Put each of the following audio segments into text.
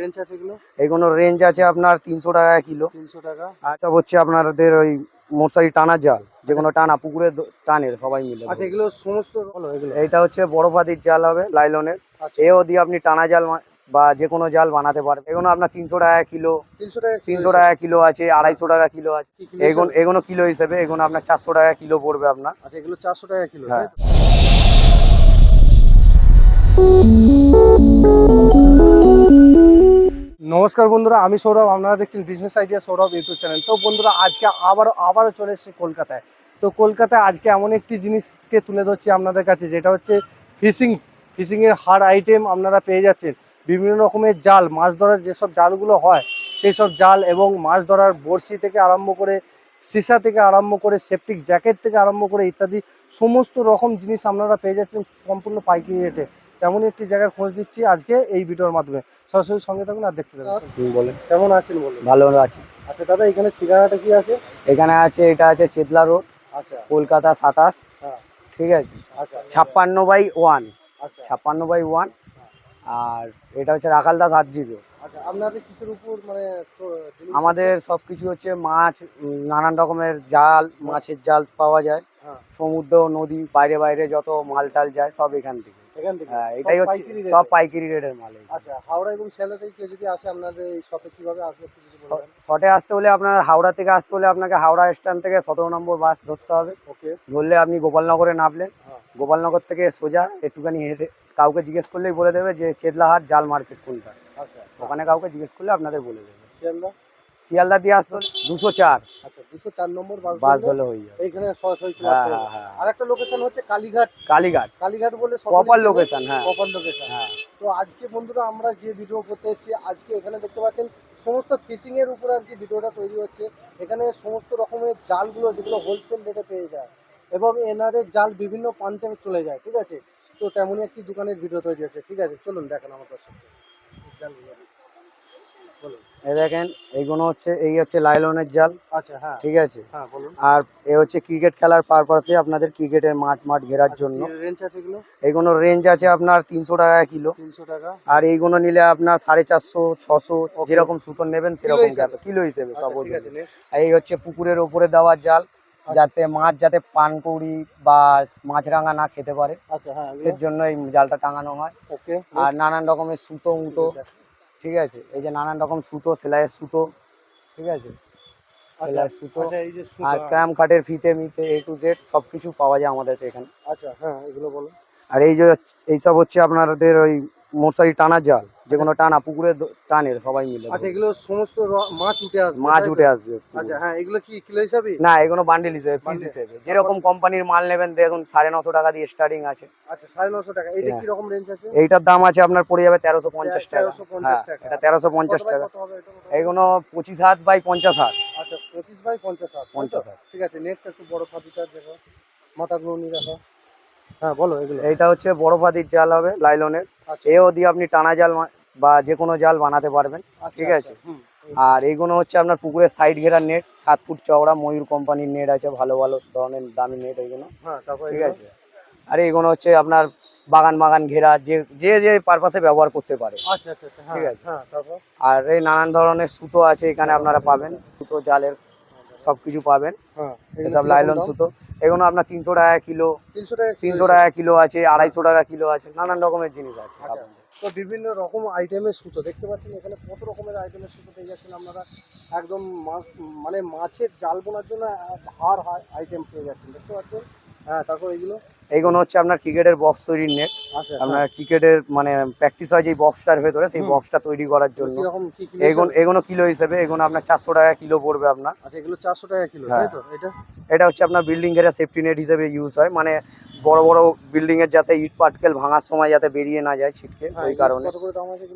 Range আছে এগুলো? এগুলো রেঞ্জ আছে আপনার তিনশো টাকা কিলো। তিনশো টাকা। আচ্ছা হচ্ছে আপনাদের ওই মশারি টানা জাল যে কোনো টানা পুকুরে টানের সবাই মিলে। আচ্ছা এগুলো সমস্ত এগুলো। এইটা হচ্ছে বড় জাল হবে লাইলনের। আচ্ছা। এও দিয়ে আপনি টানা জাল বা যে কোনো জাল বানাতে পারবেন। এগুলো আপনার তিনশো টাকা কিলো। তিনশো টাকা তিনশো টাকা কিলো আছে আড়াইশো টাকা কিলো আছে। এগুলো এগুলো কিলো হিসেবে এগুলো আপনার চারশো টাকা কিলো পড়বে আপনার। আচ্ছা এগুলো চারশো টাকা কিলো হ্যাঁ। নমস্কার বন্ধুরা, আমি সৌরভ, আপনারা দেখছেন business idea Sourav YouTube channel তো বন্ধুরা, আজকে আবার, আবারও চলে এসেছি কলকাতায়। তো কলকাতায় আজকে এমন একটি জিনিসকে তুলে ধরছি আপনাদের কাছে, যেটা হচ্ছে ফিশিং ফিশিংয়ের হার আইটেম আপনারা পেয়ে যাচ্ছেন। বিভিন্ন রকমের জাল, মাছ ধরার যেসব জালগুলো হয় সেই সব জাল এবং মাছ ধরার বড়শি থেকে আরম্ভ করে সীসা থেকে আরম্ভ করে সেপটিক জ্যাকেট থেকে আরম্ভ করে ইত্যাদি, সমস্ত রকম জিনিস আপনারা পেয়ে যাচ্ছেন সম্পূর্ণ পাইকারি রেটে তেমনই একটি জায়গার খোঁজ দিচ্ছি আজকে এই ভিডিওর মাধ্যমে। সরাসরি সঙ্গে থাকুন আর দেখতে থাকুন। বলেন। কেমন আছেন বলুন? ভালো আছে। আচ্ছা দাদা এখানে ঠিকানাটা কি আছে? এখানে আছে এটা আছে চেতলা রোড আচ্ছা। কলকাতা সাতাশ। হ্যাঁ। ঠিক আছে? আচ্ছা। ছাপ্পান্ন বাই ওয়ান। আচ্ছা। ছাপ্পান্ন বাই ওয়ান। আর এটা হচ্ছে রাখাল দাস হাত আচ্ছা আপনাদের কিসের উপর মানে আমাদের সব কিছু হচ্ছে মাছ নানান রকমের জাল মাছের জাল পাওয়া যায়। হ্যাঁ। সমুদ্র নদী বাইরে বাইরে যত মাল টাল যায় সব এখান থেকে। এখান থেকে? হ্যাঁ এটাই হচ্ছে সব পাইকারি রেটের মাল আচ্ছা হাওড়া এবং শিয়ালদা থেকে কেউ যদি আসে আপনাদের এই শপে কীভাবে আসবে একটু শর্টে আসতে হলে আপনার হাওড়া থেকে আসতে হলে আপনাকে হাওড়া স্ট্যান্ড থেকে সতেরো নম্বর বাস ধরতে হবে। ওকে। ধরলে আপনি গোপালনগরে নামলেন। হ্যাঁ। গোপালনগর থেকে সোজা একটুখানি হেঁটে কাউকে জিজ্ঞেস করলেই বলে দেবে যে চেতলাহাট জাল মার্কেট কোনটা। আচ্ছা। ওখানে কাউকে জিজ্ঞেস করলে আপনাদের বলে দেবে। শিয়ালদা? শিয়ালদা দিয়ে আসতে দুশো চার। আচ্ছা দুশো চার নম্বর বাস ধরলে। হয়ে যাবে এইখানে সরাসরি চলে আর একটা লোকেশন হচ্ছে কালীঘাট। কালীঘাট। কালীঘাট বলে প্রপার লোকেশন হ্যাঁ। প্রপার লোকেশন হ্যাঁ। তো আজকে বন্ধুরা আমরা যে ভিডিও করতে এসেছি আজকে এখানে দেখতে পাচ্ছেন সমস্ত ফিশিং এর উপরে আর কি ভিডিওটা তৈরি হচ্ছে। এখানে সমস্ত রকমের জালগুলো যেগুলো হোলসেল রেটে পেয়ে যায় এবং এনাদের জাল বিভিন্ন প্রান্তে চলে যায় ঠিক আছে? তো তেমনই একটি দোকানের ভিডিও তৈরি হচ্ছে ঠিক আছে? চলুন দেখেন আমার কাছে জালগুলো। বলুন। এই দেখেন এইগুলো হচ্ছে এই হচ্ছে লাইলনের জাল। আচ্ছা হ্যাঁ। ঠিক আছে? হ্যাঁ বলুন। আর এ হচ্ছে ক্রিকেট খেলার পারপাসে আপনাদের ক্রিকেটের মাঠ মাঠ ঘেরার জন্য। রেঞ্জ আছে এগুলো? এইগুলো রেঞ্জ আছে আপনার তিনশো টাকা কিলো। তিনশো টাকা। আর এইগুলো নিলে আপনার সাড়ে চারশো ছশো যেরকম সুতোর নেবেন সেরকম? যাবে। কিলো হিসেবে আচ্ছা সব। আর এই হচ্ছে পুকুরের ওপরে দেওয়ার জাল যাতে মাছ যাতে পানকৌড়ি বা মাছরাঙা না খেতে পারে। আচ্ছা হ্যাঁ এর জন্য এই জালটা টাঙানো হয়। ওকে আর নানান রকমের সুতো মুতো ঠিক আছে? এই যে নানান রকম সুতো সেলাইয়ের সুতো ঠিক আছে? আচ্ছা সেলাইয়ের সুতো আচ্ছা আর ক্র্যাম কাটের ফিতে মিতে এ টু জেড সব কিছু পাওয়া যায় আমাদের এখানে। আচ্ছা হ্যাঁ এগুলো আর এই যে এইসব হচ্ছে আপনাদের ওই মশারি টানা জাল যে কোনো টানা পুকুরে টানের সবাই মিলে। আচ্ছা এগুলো সমস্ত মাছ উঠে আসবে মাছ উঠে আসবে আচ্ছা হ্যাঁ এগুলো কি কিলো হিসাবে? না এগুলো বান্ডিল হিসেবে পিস। হিসেবে। যেরকম কোম্পানির মাল নেবেন দেখুন সাড়ে নশো টাকা দিয়ে স্টার্টিং আছে। আচ্ছা সাড়ে নশো টাকা। এটা। কি রকম রেঞ্জ আছে? এইটার দাম আছে আপনার পড়ে যাবে তেরোশো পঞ্চাশ টাকা। 1350 হ্যাঁ, টাকা। এটা তেরোশো পঞ্চাশ টাকা। হবে? পঁচিশ হাত বাই পঞ্চাশ হাত। আচ্ছা পঁচিশ বাই পঞ্চাশ হাত? পঞ্চাশ হাত। ঠিক আছে নেক্সট একটু বড় পাতিটা দেখো। মাথাগুলো নিয়ে রাখো হ্যাঁ বলো এগুলো। এইটা হচ্ছে বড় পাতির জাল হবে লাইলনের। আচ্ছা। এও দিয়ে আপনি টানা জাল বা যে কোনো জাল বানাতে পারবেন আচ্ছা, ঠিক আচ্ছা, আছে। আর এইগুলো হচ্ছে আপনার পুকুরের সাইড ঘেরার নেট সাত ফুট চওড়া ময়ূর কোম্পানির নেট আছে ভালো ভালো ধরনের দামি নেট এইগুলো হ্যাঁ ঠিক আছে? আর এইগুলো হচ্ছে আপনার বাগান বাগান ঘেরা যে যে যে পারপাসে ব্যবহার করতে পারে আচ্ছা হ্যাঁ ঠিক আছে। হ্যাঁ আর এই নানান ধরনের সুতো আছে এখানে আপনারা পাবেন সুতো জালের সব কিছু পাবেন সব লাইলন সুতো। এগুলো আপনার তিনশো টাকা কিলো তিনশো টাকা তিনশো টাকা কিলো আছে আড়াইশো টাকা কিলো আছে নানান রকমের জিনিস আছে। আচ্ছা তো বিভিন্ন রকম আইটেমের সুতো দেখতে পাচ্ছেন এখানে কত রকমের আইটেমের সুতো পেয়ে যাচ্ছেন আপনারা। একদম মাছ মানে মাছের জাল বোনার জন্য হার আইটেম পেয়ে যাচ্ছেন দেখতে পাচ্ছেন? হ্যাঁ তারপর এইগুলো? হচ্ছে আপনার ক্রিকেটের বক্স তৈরির নেট আচ্ছা আপনার ক্রিকেটের মানে প্র্যাকটিস হয় যে বক্সটার ভেতরে সেই বক্সটা তৈরি করার জন্য। এগুলো এগুলো কিলো হিসেবে? এগুলো আপনার চারশো টাকা কিলো পড়বে আপনার। আচ্ছা এগুলো চারশো টাকা কিলো হ্যাঁ। তাই তো? এটা? এটা হচ্ছে আপনার বিল্ডিং এর সেফটি নেট হিসেবে ইউজ হয়। মানে বড় বড় বিল্ডিং এর যাতে ইট পাটকেল ভাঙার সময় যাতে বেরিয়ে না যায় ছিটকে হ্যাঁ, ওই কারণে।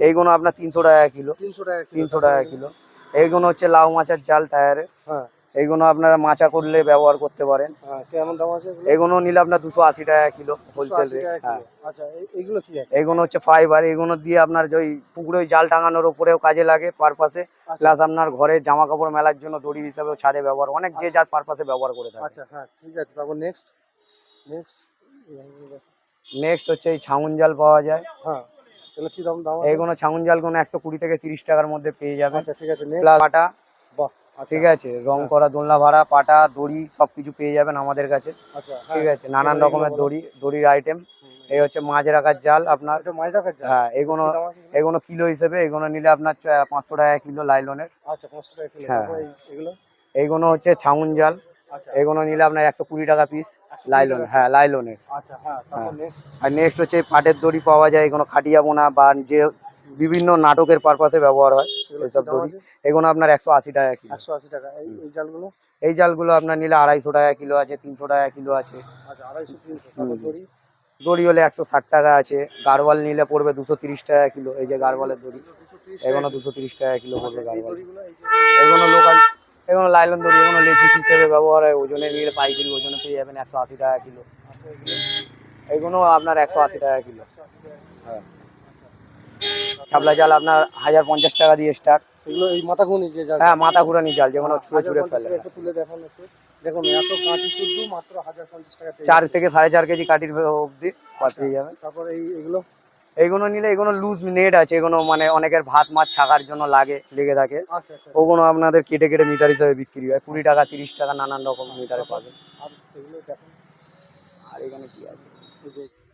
এইগুলো আপনার তিনশো টাকা কিলো। তিনশো টাকা তিনশো টাকা কিলো। এইগুলো হচ্ছে লাউ মাছের জাল টায়ারে হ্যাঁ। এইগুলো আপনারা মাচা করলে ব্যবহার করতে পারেন। হ্যাঁ কেমন দাম আছে এগুলো? নিলে আপনার দুশো আশি টাকা কিলো হোলসেল রেট হ্যাঁ। আচ্ছা এগুলো কি আছে? এইগুলো হচ্ছে ফাইবার এগুলো দিয়ে আপনার যে ওই পুকুরে জাল টাঙানোর উপরেও কাজে লাগে পারপাসে আচ্ছা। প্লাস আপনার ঘরে জামা কাপড় মেলার জন্য দড়ি হিসাবেও ছাদে ব্যবহার অনেক যে যার পারপাসে ব্যবহার করে থাকে। আচ্ছা হ্যাঁ ঠিক আছে তারপর নেক্সট নেক্সট নেক্সট হচ্ছে এই ছাউন জাল পাওয়া যায়। হ্যাঁ এগুলো কি দাম দাম আছে? এইগুলো ছাউন জাল কোনো একশো কুড়ি থেকে তিরিশ টাকার মধ্যে পেয়ে যাবেন। আচ্ছা ঠিক আছে প্লাস আচ্ছা ঠিক আছে রং হ্যাঁ। করা দোলনা ভাড়া পাটা দড়ি সবকিছু পেয়ে যাবেন আমাদের কাছে। আচ্ছা ঠিক হ্যাঁ। আছে নানান রকমের দড়ি দড়ির আইটেম এই হচ্ছে মাছ রাখার জাল আপনার। এটা মাছ রাখার জাল? হ্যাঁ এগুলো এগুলো? কিলো হিসেবে এগুলো নিলে আপনার পাঁচশো টাকা কিলো লাইলনের। আচ্ছা পাঁচশো টাকা কিলো। হ্যাঁ। এগুলো? এইগুলো হচ্ছে ছাউন জাল। আচ্ছা। এগুলো নিলে আপনার একশো কুড়ি টাকা পিস 120 লাইলন হ্যাঁ লাইলনের। আচ্ছা হ্যাঁ নেক্সট আর নেক্সট হচ্ছে পাটের দড়ি পাওয়া যায় এগুলো খাটিয়া বোনা বা যে বিভিন্ন নাটকের পারপাসে ব্যবহার হয় দাম দড়ি। এগুলো আপনার একশো আশি টাকা কিলো। একশো আশি টাকা। এই জালগুলো? এই জালগুলো আপনার নিলে আড়াইশো টাকা কিলো আছে তিনশো টাকা কিলো আছে। আচ্ছা। দড়ি? হলে একশো ষাট টাকা আছে। গারওয়াল নিলে পড়বে দুশো তিরিশ টাকা কিলো এই যে গারওয়ালের দড়ি। এগুলো দুশো তিরিশ টাকা কিলো আচ্ছা, পড়বে গারওয়াল। দড়িগুলো এগুলো লোকাল এগুলো লাইলন দড়ি এগুলো লেচিস হিসেবে ব্যবহার হয়। ওজনে নিলে পাইকারি ওজনে পেয়ে যাবেন একশো আশি টাকা কিলো। আচ্ছা, এগুলো আপনার একশো আশি টাকা কিলো। হ্যাঁ। শাপলা জাল আপনার হাজার পঞ্চাশ টাকা দিয়ে স্টার্ট এগুলো এই মাথা ঘুনি যে জাল। হ্যাঁ মাথা ঘুরানি জাল যেগুলো ছুঁড়ে ছুঁড়ে ফেলে। একটু তুলে দেখান একটু। দেখুন এত কাঠি শুদ্ধ মাত্র হাজার পঞ্চাশ টাকা চার থেকে সাড়ে চার কেজি কাঠির অবধি পেয়ে যাবেন। তারপর এই এগুলো? এইগুলো নিলে এগুলো লুজ নেট আছে এগুলো মানে অনেকের ভাত মাছ ছাকার জন্য লাগে লেগে থাকে। আচ্ছা আচ্ছা ওগুলো আপনাদের কেটে কেটে মিটার হিসাবে বিক্রি হয়। কুড়ি টাকা তিরিশ টাকা নানান রকম মিটারে পাবেন। আর এগুলো দেখুন। আর এখানে কি আছে?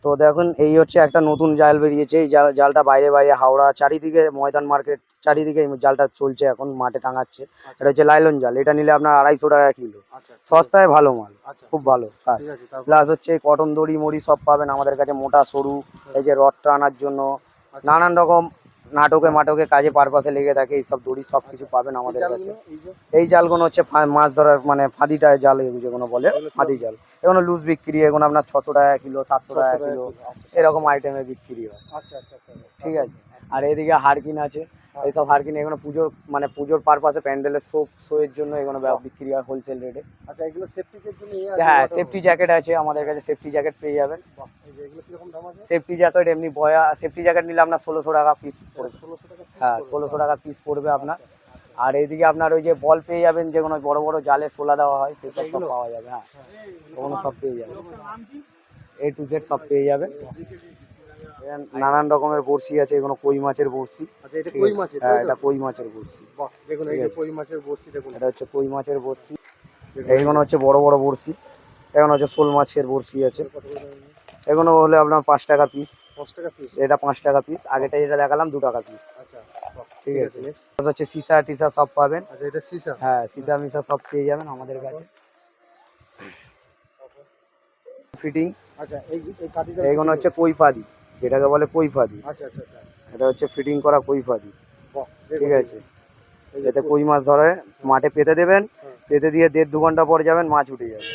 তো দেখুন এই হচ্ছে একটা নতুন জাল বেরিয়েছে। এই জাল জালটা বাইরে বাইরে হাওড়া চারিদিকে ময়দান মার্কেট চারিদিকে এই জালটা চলছে এখন মাঠে টাঙাচ্ছে। এটা হচ্ছে লাইলন জাল এটা নিলে আপনার আড়াইশো টাকা কিলো। আচ্ছা সস্তায় ভালো মাল আচ্ছা। খুব ভালো প্লাস হচ্ছে কটন দড়ি মড়ি সব পাবেন আমাদের কাছে মোটা সরু এই যে রড টানার জন্য। আচ্ছা। নানান রকম নাটকে মাটকে কাজে পারপাসে লেগে থাকে এইসব দড়ি সব কিছু পাবেন আমাদের কাছে। এই জালগুলো হচ্ছে মাছ ধরার মানে ফাঁদিটা জাল যেগুলো বলে ফাঁদি জাল। এগুলো লুজ বিক্রি এগুলো আপনার ছশো টাকা কিলো সাতশো টাকা কিলো কিলো। আচ্ছা, এরকম আইটেমে বিক্রি হয়। আচ্ছা আচ্ছা আচ্ছা ঠিক আছে? আর এদিকে হারকিন আছে। এইসব হারকিন এগুলো পুজোর মানে পুজোর পারপাসে প্যান্ডেলের সোপ শোয়ের জন্য এগুলো ব্যব- বিক্রি হয় হোলসেল রেটে আচ্ছা এগুলো সেফটির জন্য হ্যাঁ সেফটি জ্যাকেট আছে আমাদের কাছে সেফটি জ্যাকেট পেয়ে যাবেন। সেফটি জ্যাকেট এমনি বয়া সেফটি জ্যাকেট নিলে আপনার ষোলোশো টাকা পিস পড়বে। ষোলোশো টাকা হ্যাঁ ষোলোশো টাকা পিস পড়বে আপনার। আর এইদিকে আপনার ওই যে বল পেয়ে যাবেন যেগুলো বড় বড় জালে সোলা দেওয়া হয় সেসব সব পাওয়া যাবে হ্যাঁ। ওগুলো সব পেয়ে যাবেন। এ টু জেড সব পেয়ে যাবেন। নানান রকমের বড়শি আছে এগুলো কই মাছের বড়শি। আচ্ছা এটা কই? মাছের হ্যাঁ এটা কই মাছের বড়শি। দেখুন এই যে কই মাছের বড়শি দেখুন। এটা হচ্ছে কই মাছের বড়শি। এইগুলো হচ্ছে বড় বড় বড়শি। এখন হচ্ছে শোল মাছের বড়শি আছে? এগুলো হলে আপনার পাঁচ টাকা পিস পাঁচ টাকা পিস এটা পাঁচ টাকা পিস আগেটা যেটা দেখালাম দু টাকা পিস আচ্ছা ঠিক আছে। হচ্ছে সিসা টিসা সব পাবেন। আচ্ছা এটা সিসা? হ্যাঁ সিসা মিসা সব পেয়ে যাবেন আমাদের কাছে। ফিটিং আচ্ছা এই এই কাঠি জাল এইগুলো হচ্ছে কৈফাদি। যেটাকে বলে কৈফাদি। আচ্ছা আচ্ছা আচ্ছা। এটা হচ্ছে ফিটিং করা কৈফাদি। ঠিক আছে। এতে কই মাছ ধরে মাঠে পেতে দেবেন। হ্যাঁ। পেতে দিয়ে দেড় দু ঘণ্টা পর যাবেন মাছ উঠে যাবে।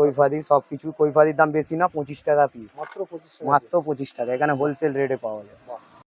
কৈফাদি সব কিছু কৈফাদির দাম বেশি না পঁচিশ টাকা পিস মাত্র পঁচিশ মাত্র পঁচিশ টাকা এখানে হোলসেল রেটে পাওয়া যায়।